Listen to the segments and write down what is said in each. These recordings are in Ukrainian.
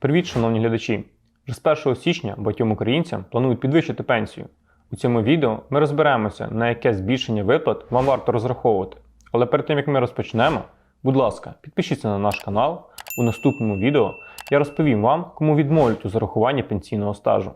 Привіт, шановні глядачі! Вже з 1 січня багатьом українцям планують підвищити пенсію. У цьому відео ми розберемося, на яке збільшення виплат вам варто розраховувати. Але перед тим як ми розпочнемо, будь ласка, підпишіться на наш канал. У наступному відео я розповім вам, кому відмовлять у зарахуванні пенсійного стажу.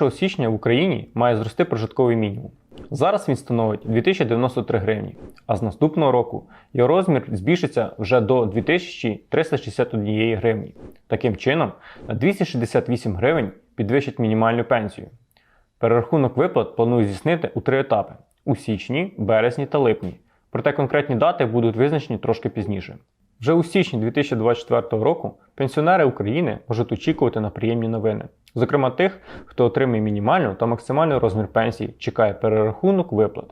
1 січня в Україні має зрости прожитковий мінімум. Зараз він становить 2093 гривні, а з наступного року його розмір збільшиться вже до 2361 гривні. Таким чином, на 268 гривень підвищать мінімальну пенсію. Перерахунок виплат планують здійснити у три етапи: у січні, березні та липні. Проте конкретні дати будуть визначені трошки пізніше. Вже у січні 2024 року пенсіонери України можуть очікувати на приємні новини. Зокрема, тих, хто отримує мінімальну та максимальний розмір пенсії, чекає перерахунок виплат.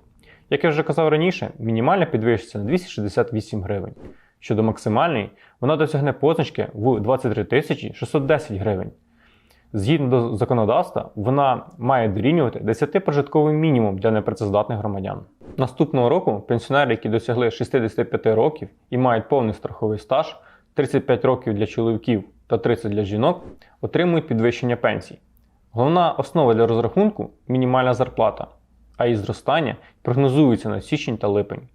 Як я вже казав раніше, мінімальна підвищиться на 268 гривень. Щодо максимальної, вона досягне позначки в 23 610 гривень. Згідно до законодавства, вона має дорівнювати 10 прожитковим мінімум для непрацездатних громадян. Наступного року пенсіонери, які досягли 65 років і мають повний страховий стаж, 35 років для чоловіків та 30 для жінок, отримують підвищення пенсій. Головна основа для розрахунку мінімальна зарплата, а її зростання прогнозується на січень та липень.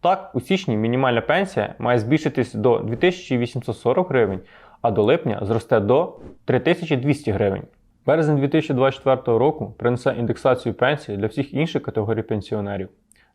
Так, у січні мінімальна пенсія має збільшитись до 2840 гривень, а до липня зросте до 3200 гривень. Березень 2024 року принесе індексацію пенсії для всіх інших категорій пенсіонерів.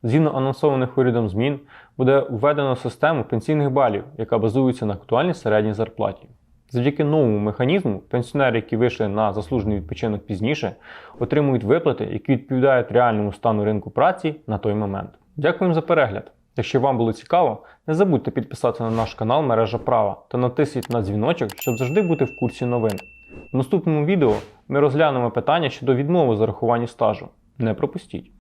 Згідно анонсованих урядом змін, буде введено систему пенсійних балів, яка базується на актуальній середній зарплаті. Завдяки новому механізму пенсіонери, які вийшли на заслужений відпочинок пізніше, отримують виплати, які відповідають реальному стану ринку праці на той момент. Дякуємо за перегляд! Якщо вам було цікаво, не забудьте підписатися на наш канал Мережа Права та натисніть на дзвіночок, щоб завжди бути в курсі новин. В наступному відео ми розглянемо питання щодо відмови зарахування стажу. Не пропустіть!